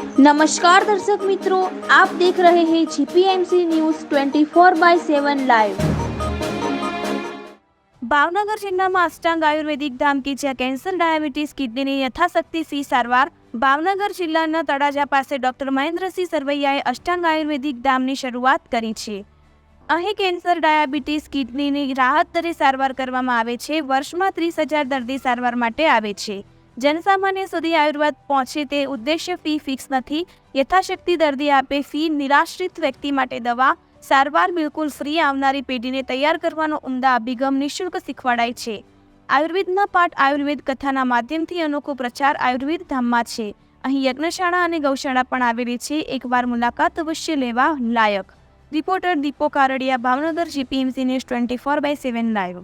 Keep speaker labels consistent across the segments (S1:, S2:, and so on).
S1: નમસ્કાર દર્શક મિત્રો આપ દેખ રહે હૈ GPMC news 24 by 7 live
S2: Bhavnagar જિલ્લામાં અષ્ટાંગ આયુર્વેદિક ધામ કે જ્યાં કેન્સર, ડાયાબિટીસ, કિડનીની યથાશક્તિ સી સારવાર, ભાવનગર જિલ્લાના તળાજા પાસે ડોક્ટર મહેન્દ્રસિંહ સરવૈયાએ અષ્ટાંગ આયુર્વેદિક ધામની શરૂઆત કરી છે. અહીં કેન્સર, ડાયાબિટીસ, કિડનીની રાહત દરે સારવાર કરવામાં આવે છે. વર્ષમાં ત્રીસ હજાર દર્દી સારવાર માટે આવે છે. જનસામાન્ય સુધી આયુર્વેદ પહોંચે તે ઉદ્દેશ્ય ફી ફિક્સ નથી. યથાશક્તિ દર્દી આપે ફી નિરાશ્રિત વ્યક્તિ માટે દવા. સારવાર બિલકુલ ફ્રી આવનારી પેઢીને તૈયાર કરવાનો ઉમદા અભિગમ નિઃશુલ્ક શીખવાડાય છે. આયુર્વેદના પાઠ આયુર્વેદ કથાના માધ્યમથી અનોખો પ્રચાર આયુર્વેદ ધામમાં છે. અહીં યજ્ઞશાળા અને ગૌશાળા પણ આવેલી છે. એકવાર મુલાકાત અવશ્ય લેવા લાયક. Reporter Deepo Kardiya, Bhavnagar, GPMC news twenty four by seven live.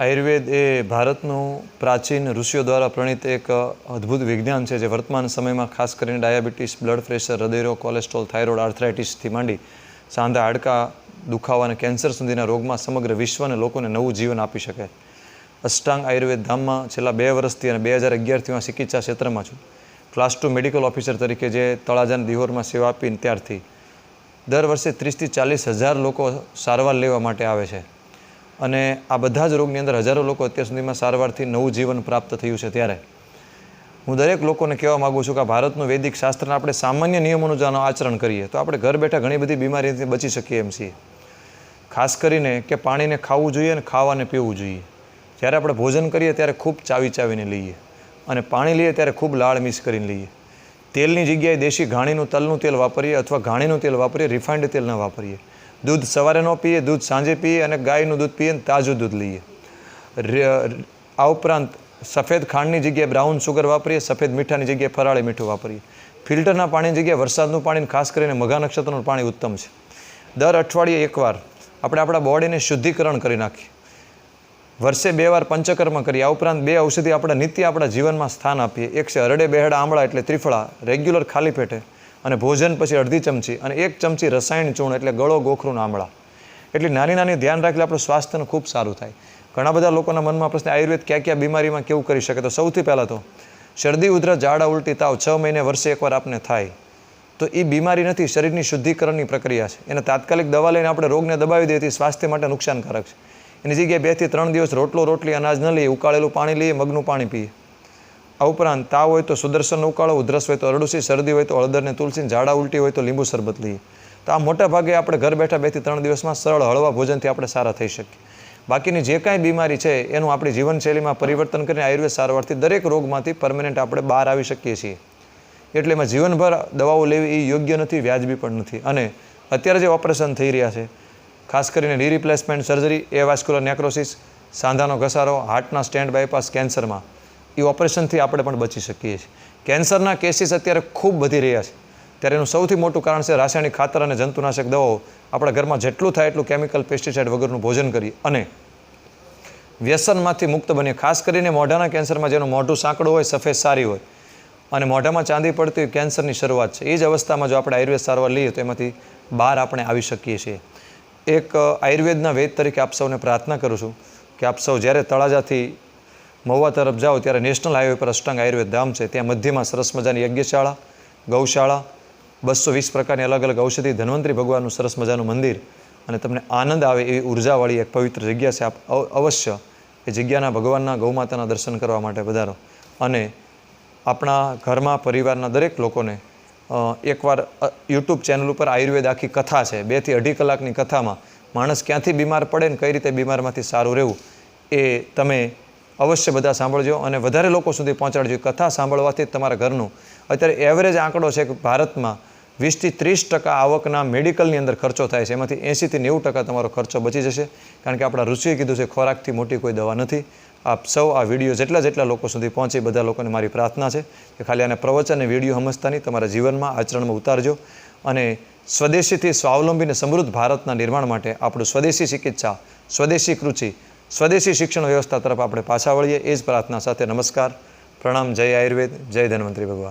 S3: Ayurveda એ ભારતનું પ્રાચીન ઋષિઓ દ્વારા પ્રણીત એક અદ્ભુત વિજ્ઞાન છે જે વર્તમાન સમયમાં ખાસ કરીને ડાયાબિટીસ, બ્લડ પ્રેશર, હૃદયરોગ, કોલેસ્ટ્રોલ, થાઇરોઇડ, આર્થરાઇટિસથી માંડી સાંધા, હાડકા, દુખાવા અને કેન્સર સુધીના રોગમાં સમગ્ર વિશ્વને લોકોને નવું જીવન આપી શકે. અષ્ટાંગ આયુર્વેદ ધામમાં છેલ્લા બે વર્ષથી અને બે હજાર અગિયારથી હું ચિકિત્સા ક્ષેત્રમાં છું. ક્લાસ ટુ મેડિકલ ઓફિસર તરીકે જે તળાજાના દિહોરમાં સેવા આપીને ત્યારથી દર વર્ષે ત્રીસથી ચાલીસ હજાર લોકો સારવાર લેવા માટે આવે છે. અને આ બધા જ રોગની અંદર હજારો લોકો અત્યાર સુધીમાં સારવારથી નવું જીવન પ્રાપ્ત થયું છે ત્યારે. હું દરેક લોકોને કહેવા માગું છું કે ભારતનું વૈદિક શાસ્ત્રના આપણે સામાન્ય નિયમોનું જો આનું આચરણ કરીએ, તો આપણે ઘર બેઠા ઘણી બધી બીમારીથી બચી શકીએ એમ છીએ. ખાસ કરીને કે પાણીને ખાવું જોઈએ અને ખાવાને પીવું જોઈએ. જ્યારે આપણે ભોજન કરીએ ત્યારે ખૂબ ચાવી ચાવીને લઈએ અને પાણી લઈએ ત્યારે ખૂબ લાળ મિક્સ કરીને લઈએ. તેલની જગ્યાએ દેશી ઘાણીનું તલનું તેલ વાપરીએ અથવા ઘાણીનું તેલ વાપરીએ રિફાઇન્ડ તેલ ન વાપરીએ. દૂધ સવારે ન પીએ, દૂધ સાંજે પીએ અને ગાયનું દૂધ પીએ અને તાજું દૂધ લઈએ. આ ઉપરાંત સફેદ ખાંડની જગ્યાએ બ્રાઉન સુગર વાપરીએ, સફેદ મીઠાની જગ્યાએ ફરાળી મીઠું વાપરીએ. ફિલ્ટરના પાણીની જગ્યાએ વરસાદનું પાણી ખાસ કરીને મઘા નક્ષત્રનું પાણી ઉત્તમ છે. દર અઠવાડિયે એકવાર આપણે આપણા બોડીને શુદ્ધિકરણ કરી નાખીએ. વર્ષે બે વાર પંચકર્મ કરીએ. આ ઉપરાંત બે ઔષધિ આપણે નિત્ય આપણા જીવનમાં સ્થાન આપીએ. એક છે હરડે બેહડા આમળા એટલે ત્રિફળા, રેગ્યુલર ખાલી પેટે. અને ભોજન પછી અડધી ચમચી અને એક ચમચી રસાયણ ચૂર્ણ એટલે ગળો ગોખરું આમળા એટલે નાની નાની ધ્યાન રાખીને આપણું સ્વાસ્થ્યનું ખૂબ સારું થાય. ઘણા બધા લોકોના મનમાં પ્રશ્ન, આયુર્વેદ ક્યાં ક્યાં બીમારીમાં કેવું કરી શકે? તો સૌથી પહેલાં તો શરદી ઉધરા ઝાડા, ઉલટી, તાવ છ મહિને વર્ષે એકવાર આપને થાય. તો એ બીમારી નથી, શરીરની શુદ્ધિકરણની પ્રક્રિયા છે. એને તાત્કાલિક દવા લઈને આપણે રોગને દબાવી દઈએ સ્વાસ્થ્ય માટે નુકસાનકારક છે. એની જગ્યાએ બેથી ત્રણ દિવસ રોટલો રોટલી અનાજ ન લઈએ, ઉકાળેલું પાણી લઈએ, મગનું પાણી પીએ. આ ઉપરાંત તાવ હોય તો સુદર્શન ઉકાળો, ઉધરસ હોય તો અરડુસી, શરદી હોય તો હળદરને તુલસી, ઝાડા ઉલટી હોય તો લીંબુ શરબત લઈએ. તો આ મોટા ભાગે આપણે ઘર બેઠા બેથી ત્રણ દિવસમાં સરળ હળવા ભોજનથી આપણે સારા થઈ શકીએ. બાકીની જે કાંઈ બીમારી છે, એનું આપણી જીવનશૈલીમાં પરિવર્તન કરીને આયુર્વેદ સારવારથી દરેક રોગમાંથી પરમેનન્ટ આપણે બહાર આવી શકીએ છીએ. એટલે એમાં જીવનભર દવાઓ લેવી એ યોગ્ય નથી, વ્યાજબી પણ નથી. અને અત્યારે જે ઓપરેશન થઈ રહ્યા છે, ખાસ કરીને રી replacement surgery avascular necrosis, સાંધાનો ઘસારો, હાર્ટના સ્ટેન્ડ બાયપાસ કેન્સરમાં એ ઓપરેશનથી આપણે પણ બચી શકીએ છીએ. કેન્સરના કેસીસ અત્યારે ખૂબ વધી રહ્યા છે. ત્યારે એનું સૌથી મોટું કારણ છે રાસાયણિક ખાતર અને જંતુનાશક દવાઓ. આપણા ઘરમાં જેટલું થાય એટલું કેમિકલ પેસ્ટિસાઇડ વગરનું ભોજન કરીએ. અને વ્યસનમાંથી મુક્ત બનીએ. ખાસ કરીને મોઢાના કેન્સરમાં જેનું મોઢું સાંકડું હોય, સફેદ સારી હોય. અને મોઢામાં ચાંદી પડતી હોય કેન્સરની શરૂઆત છે. એ જ અવસ્થામાં જો આપણે આયુર્વેદ સારવાર લઈએ તો એમાંથી બહાર આપણે આવી શકીએ છીએ. એક આયુર્વેદના વેદ તરીકે આપ સૌને પ્રાર્થના કરું છું કે આપ સૌ જ્યારે તળાજાથી મહુવા તરફ જાઓ ત્યારે નેશનલ હાઈવે પર અષ્ટાંગ આયુર્વેદ ધામ છે. ત્યાં મધ્યમાં સરસ મજાની યજ્ઞશાળા, ગૌશાળા, બસો વીસ પ્રકારની અલગ અલગ ઔષધિ, ધન્વંતરી ભગવાનનું સરસ મજાનું મંદિર અને તમને આનંદ આવે એવી ઉર્જાવાળી એક પવિત્ર જગ્યા છે. આપ અવશ્ય એ જગ્યાના ભગવાનના ગૌમાતાના દર્શન કરવા માટે વધારો. અને આપણા ઘરમાં, પરિવારના દરેક લોકોને એકવાર યુટ્યુબ ચેનલ ઉપર આયુર્વેદ આખી કથા છે. બેથી અઢી કલાકની કથામાં માણસ ક્યાંથી બીમાર પડે ને કઈ રીતે બીમારમાંથી સારું રહેવું એ તમે અવશ્ય બધા સાંભળજો અને વધારે લોકો સુધી પહોંચાડજો. કથા સાંભળવાથી તમારા ઘરનું અત્યારે એવરેજ આંકડો છે કે ભારતમાં વીસથી ત્રીસ ટકા આવકના મેડિકલની અંદર ખર્ચો થાય છે. એમાંથી એંશીથી નેવું ટકા તમારો ખર્ચો બચી જશે. કારણ કે આપણા ઋષિએ કીધું છે, ખોરાકથી મોટી કોઈ દવા નથી. આપ સૌ આ વીડિયો જેટલા જેટલા લોકો સુધી પહોંચે બધા લોકોને મારી પ્રાર્થના છે કે ખાલી આને પ્રવચન અને વીડિયો સમજતા નહીં તમારા જીવનમાં આચરણમાં ઉતારજો અને સ્વદેશીથી સ્વાવલંબી અને સમૃદ્ધ ભારતના નિર્માણ માટે આપણું સ્વદેશી ચિકિત્સા, સ્વદેશી કૃષિ સ્વદેશી શિક્ષણ વ્યવસ્થા તરફ આપણે પાછા વળીએ. એ જ પ્રાર્થના સાથે નમસ્કાર. પ્રણામ. જય આયુર્વેદ. જય ધન્વંતરી ભગવાન.